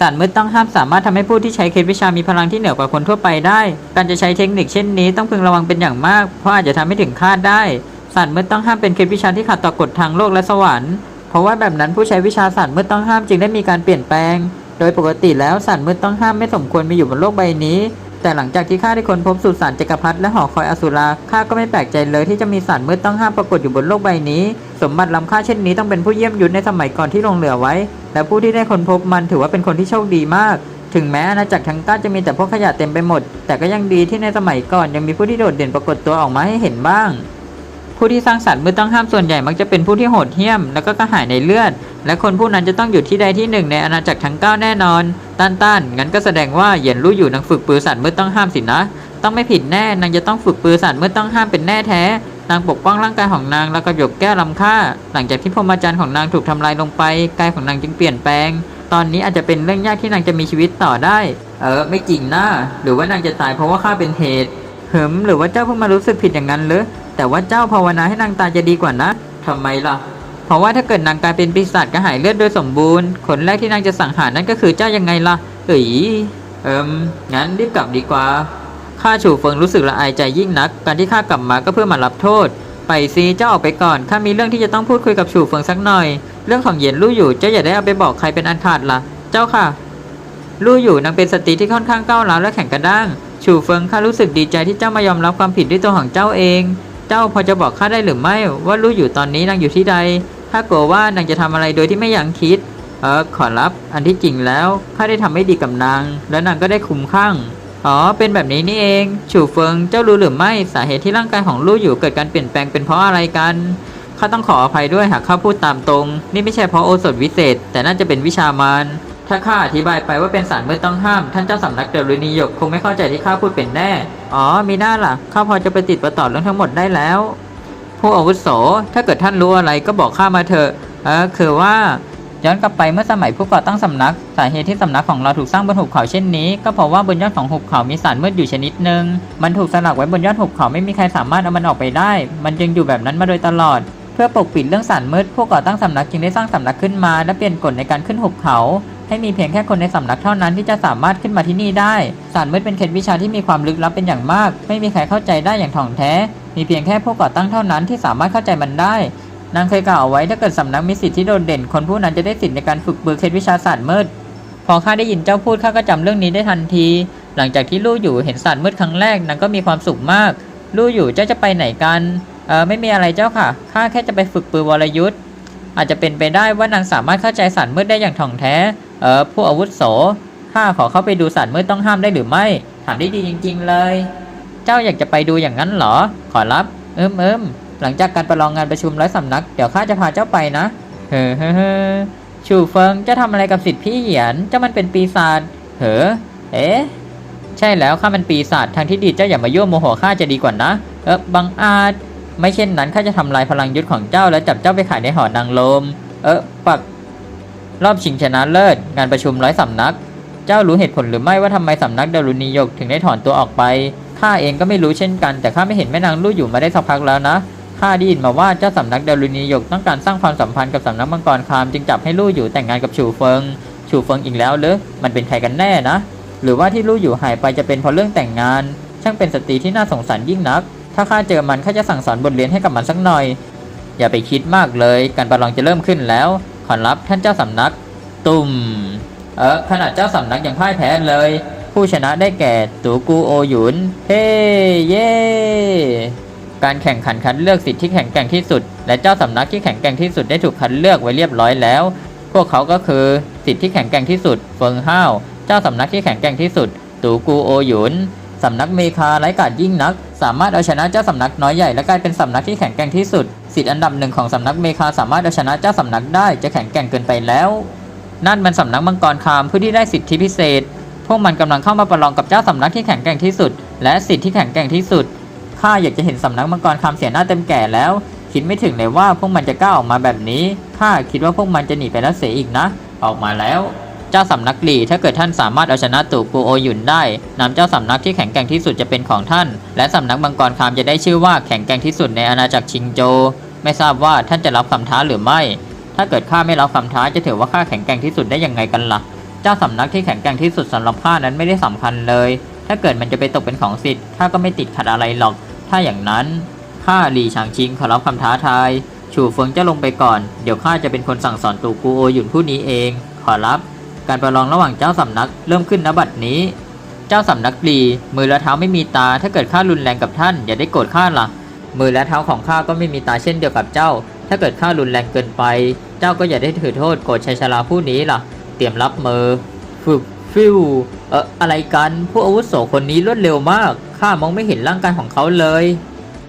สารมืดต้องห้ามสามารถทำให้ผู้ที่ใช้เคล็ดวิชามีพลังที่เหนือกว่าคนทั่วไปได้ การจะใช้เทคนิคเช่นนี้ต้องพึงระวังเป็นอย่างมาก เพราะอาจจะทำให้ถึงคาดได้สารมืดต้องห้ามเป็นเคล็ดวิชาที่ขัดต่อกฎทางโลกและสวรรค์ เพราะว่าแบบนั้นผู้ใช้วิชาสารมืดต้องห้ามจึงได้มีการเปลี่ยนแปลง โดยปกติแล้วสารมืดต้องห้ามไม่สมควรมีอยู่บนโลกใบนี้ แต่หลังจากที่ข้าได้ค้นพบสุสานจักรพรรดิและหอคอยอสุราข้าก็ไม่แปลกใจเลยที่จะมีสารมืดต้องห้ามปรากฏอยู่บนโลกใบนี้ สมบัติล้ำค่าเช่นนี้ต้องเป็นผู้เยี่ยมยุทธในสมัยก่อนที่ลงเหลือไว้ และผู้ที่ได้ค้นพบมันถือว่าเป็นคนที่โชคดีมาก ถึงแม้อาณาจักรทั้งใต้จะมีแต่พวกขยะเต็มไปหมด แต่ก็ยังดีที่ในสมัยก่อนยังมีผู้ที่โดดเด่นปรากฏตัวออกมาให้เห็นบ้าง ผู้ที่สร้างสรรค์มือต้องห้ามส่วนใหญ่มักจะเป็นผู้ที่โหดเหี้ยม แล้วก็กระหายในเลือด และคนผู้นั้นจะต้องอยู่ที่ใดที่หนึ่งในอาณาจักรทั้งเก้าแน่นอน ต้านต้านงั้นก็แสดงว่าเหยียนรู้อยู่นางฝึกปือสัตว์มือต้องห้ามสินะ ต้องไม่ผิดแน่นางจะต้องฝึกปือสัตว์มือต้องห้ามเป็นแน่แท้นางปกป้องร่างกายของนางแล้วก็หยกแก้ลำค่า หลังจากที่พรมจรรย์ของนางถูกทำลายลงไปกายของนางจึงเปลี่ยนแปลง ตอนนี้อาจจะเป็นเรื่องยากที่นางจะมีชีวิตต่อได้ เออ ไม่จริงนะหรือว่านางจะตายเพราะว่าข้าเป็นเหตุเหิมหรือว่าเจ้าเพิ่งมารู้สึกผิดอย่างนั้นหรือ แต่ว่าเจ้าภาวนาให้นางตายจะดีกว่านะทำไมล่ะ เพราะว่าถ้าเกิดนางกลายเป็นปีศาจกระหายเลือดโดยสมบูรณ์ คนแรกที่นางจะสังหารนั่นก็คือเจ้ายังไงล่ะเอ๋ยเอิมงั้นรีบกลับดีกว่าข้าฉูเฟิงรู้สึกละอายใจยิ่งนัก การที่ข้ากลับมาก็เพื่อมารับโทษ ไปซีเจ้าออกไปก่อนข้ามีเรื่องที่จะต้องพูดคุยกับฉูเฟิงสักหน่อย เรื่องของเหยียนลู่อยู่เจ้าอย่าได้เอาไปบอกใครเป็นอันขาดล่ะ เจ้าค่ะลู่อยู่นางเป็นสตรีที่ค่อนข้างก้าวร้าวและแข็งกระด้างฉูเฟิงข้ารู้สึกดีใจที่เจ้ามายอมรับความผิดด้วยตัวของเจ้าเอง เจ้าพอจะบอกข้าได้หรือไม่ว่าลู่อยู่ตอนนี้นางอยู่ที่ใด ถ้ากลัวว่านางจะทำอะไรโดยที่ไม่ยังคิด เออขอรับ อันที่จริงแล้วข้าได้ทำไม่ดีกับนาง และนางก็ได้คุ้มข้าง อ๋อ เป็นแบบนี้นี่เอง ฉูเฟิง เจ้ารู้หรือไม่สาเหตุที่ร่างกายของลู่อยู่เกิดการเปลี่ยนแปลงเป็นเพราะอะไรกัน ข้าต้องขออภัยด้วยหากข้าพูดตามตรง นี่ไม่ใช่เพราะโอสถวิเศษ แต่น่าจะเป็นวิชามาร ถ้าข้าอธิบายไปว่าเป็นสารมืดต้องห้าม ท่านเจ้าสำนักเดรุณียกคงไม่เข้าใจที่ข้าพูดเป็นแน่ อ๋อ มีหน้าล่ะ ข้าพอจะไปติดประต่อเรื่องทั้งหมดได้แล้ว ผู้อาวุโส ถ้าเกิดท่านรู้อะไรก็บอกข้ามาเถอะ เออ คือว่าย้อนกลับไปเมื่อสมัยผู้ก่อตั้งสำนัก สาเหตุที่สำนักของเราถูกสร้างบนหุบเขาเช่นนี้ ก็เพราะว่าบนยอดของหุบเขามีสารมืดอยู่ชนิดหนึ่งมันถูกสลักไว้บนยอดหุบเขาไม่มีใครสามารถเอามันออกไปได้ มันจึงอยู่แบบนั้นมาโดยตลอด เพื่อปกปิดเรื่องสารมืดผู้ก่อตั้งสำนักจึงได้สร้างสำนักขึ้นมา และเปลี่ยนกฎในการขึ้นหุบเขา ให้มีเพียงแค่คนในสำนักเท่านั้นที่จะสามารถขึ้นมาที่นี่ได้สารมืดเป็นเคล็ดวิชาที่มีความลึกลับเป็นอย่างมาก ไม่มีใครเข้าใจได้อย่างถ่องแท้ มีเพียงแค่ผู้ก่อตั้งเท่านั้นที่สามารถเข้าใจมันได้ นางเคยกล่าวเอาไว้ถ้าเกิดสำนักมีสิทธิ์ที่โดดเด่น คนผู้นั้นจะได้สิทธิ์ในการฝึกบือเคล็ดวิชาศาสตร์มืด พอข้าได้ยินเจ้าพูดข้าก็จำเรื่องนี้ได้ทันที หลังจากที่ลู่อยู่เห็นศาสตร์มืดครั้งแรกนางก็มีความสุขมาก ลู่อยู่เจ้าจะไปไหนกัน เออไม่มีอะไรเจ้าค่ะ ข้าแค่จะไปฝึกปืนวรยุทธ์อาจจะเป็นไปได้ว่านางสามารถเข้าใจศาสตร์มืดได้อย่างถ่องแท้ เออผู้อาวุโสข้าขอเข้าไปดูศาสตร์มืดต้องห้ามได้หรือไม่ ถามได้ดีจริง ๆ เลย เจ้าอยากจะไปดูอย่างนั้นเหรอ ขอรับเอิมเอิมหลังจากการประลองงานประชุมร้อยสำนัก เดี๋ยวข้าจะพาเจ้าไปนะ เฮ้อเฮ้อชูเฟิงจะทำอะไรกับสิทธิพี่เหยียน เจ้ามันเป็นปีศาจเฮ้อเอ๊ะ ใช่แล้วข้ามันปีศาจ ทางที่ดีเจ้าอย่ามายั่วโมโหข้าจะดีกว่านะ เออบังอาจ ไม่เช่นนั้นข้าจะทำลายพลังยุทธของเจ้า แล้วจับเจ้าไปขายในหอนางลม เออปัก รอบชิงชนะเลิศ งานประชุมร้อยสำนัก เจ้ารู้เหตุผลหรือไม่ว่าทำไมสำนักดารุณียกถึงได้ถอนตัวออกไป ข้าเองก็ไม่รู้เช่นกัน แต่ข้าไม่เห็นแม่นางลู่อยู่มาได้สักพักแล้วนะ ข้าได้ยินมาว่าเจ้าสำนักดารุณียกต้องการสร้างความสัมพันธ์กับสำนักมังกรคามจึงจับให้ลู่อยู่แต่งงานกับฉูเฟิงฉูเฟิงอีกแล้วหรือ มันเป็นใครกันแน่นะ หรือว่าที่ลู่อยู่หายไปจะเป็นเพราะเรื่องแต่งงาน ช่างเป็นสตรีที่น่าสงสารยิ่งนัก ถ้าข้าเจอมันข้าจะสั่งสอนบทเรียนให้กับมันสักหน่อย อย่าไปคิดมากเลย การประลองจะเริ่มขึ้นแล้ว ขอรับท่านเจ้าสำนัก ตุ่ม เออขนาดเจ้าสำนักยังพ่ายแพ้เลย ผู้ชนะได้แก่ตูกูโอหยุน เฮ้เย่การแข่งขันคัดเลือกสิทธิ์ที่แข็งแกร่งที่สุด และเจ้าสำนักที่แข็งแกร่งที่สุดได้ถูกคัดเลือกไว้เรียบร้อยแล้ว พวกเขาก็คือสิทธิ์ที่แข็งแกร่งที่สุดเฟิงห้าวเจ้าสำนักที่แข็งแกร่งที่สุด ตูกูโอหยุน สำนักเมคาไร้กาจยิ่งนัก สามารถเอาชนะเจ้าสำนักน้อยใหญ่และกลายเป็นสำนักที่แข็งแกร่งที่สุดสิทธิ์อันดับหนึ่งของสำนักเมคาสามารถเอาชนะเจ้าสำนักได้จะแข็งแกร่งเกินไปแล้วนั่นมันสำนักมังกรคามผู้ที่ได้สิทธิพิเศษ พวกมันกำลังเข้ามาประลองกับเจ้าสำนักที่แข็งแกร่งที่สุด และสิทธิที่แข็งแกร่งที่สุดข้าอยากจะเห็นสำนักมังกรคามเสียหน้าเต็มแก่แล้ว คิดไม่ถึงเลยว่าพวกมันจะกล้าออกมาแบบนี้ข้าคิดว่าพวกมันจะหนีไปแล้วเสียอีกนะ ออกมาแล้ว เจ้าสำนักหลีถ้าเกิดท่านสามารถเอาชนะตู่กูโอหยุนได้นำเจ้าสำนักที่แข็งแกร่งที่สุดจะเป็นของท่าน และสำนักมังกรคามจะได้ชื่อว่าแข็งแกร่งที่สุดในอาณาจักรชิงโจ ไม่ทราบว่าท่านจะรับคำท้าหรือไม่ ถ้าเกิดข้าไม่รับคำท้าจะถือว่าข้าแข็งแกร่งที่สุดได้ยังไงกันล่ะ เจ้าสำนักที่แข็งแกร่งที่สุดสำหรับข้านั้นไม่ได้สำคัญเลย ถ้าเกิดมันจะไปตกเป็นของสิทธิ์ข้าก็ไม่ติดขัดอะไรหรอก ถ้าอย่างนั้นข้าหลีฉางชิงขอรับคำท้าทายฉูเฟิงจ้าลงไปก่อน เดี๋ยวข้าจะเป็นคนสั่งสอนตูกูโอหยุนผู้นี้เอง ขอรับ การประลองระหว่างเจ้าสำนักเริ่มขึ้นณบัดนี้ เจ้าสำนักลีมือและเท้าไม่มีตา ถ้าเกิดข้ารุนแรงกับท่าน อย่าได้โกรธข้าล่ะ มือและเท้าของข้าก็ไม่มีตาเช่นเดียวกับเจ้า ถ้าเกิดข้ารุนแรงเกินไป เจ้าก็อย่าได้ถือโทษโกรธชัยชราผู้นี้ล่ะ เตรียมรับมือ ฝึกฟิวเอออะไรกัน ผู้อาวุโสคนนี้รวดเร็วมาก ข้ามองไม่เห็นร่างกายของเขาเลย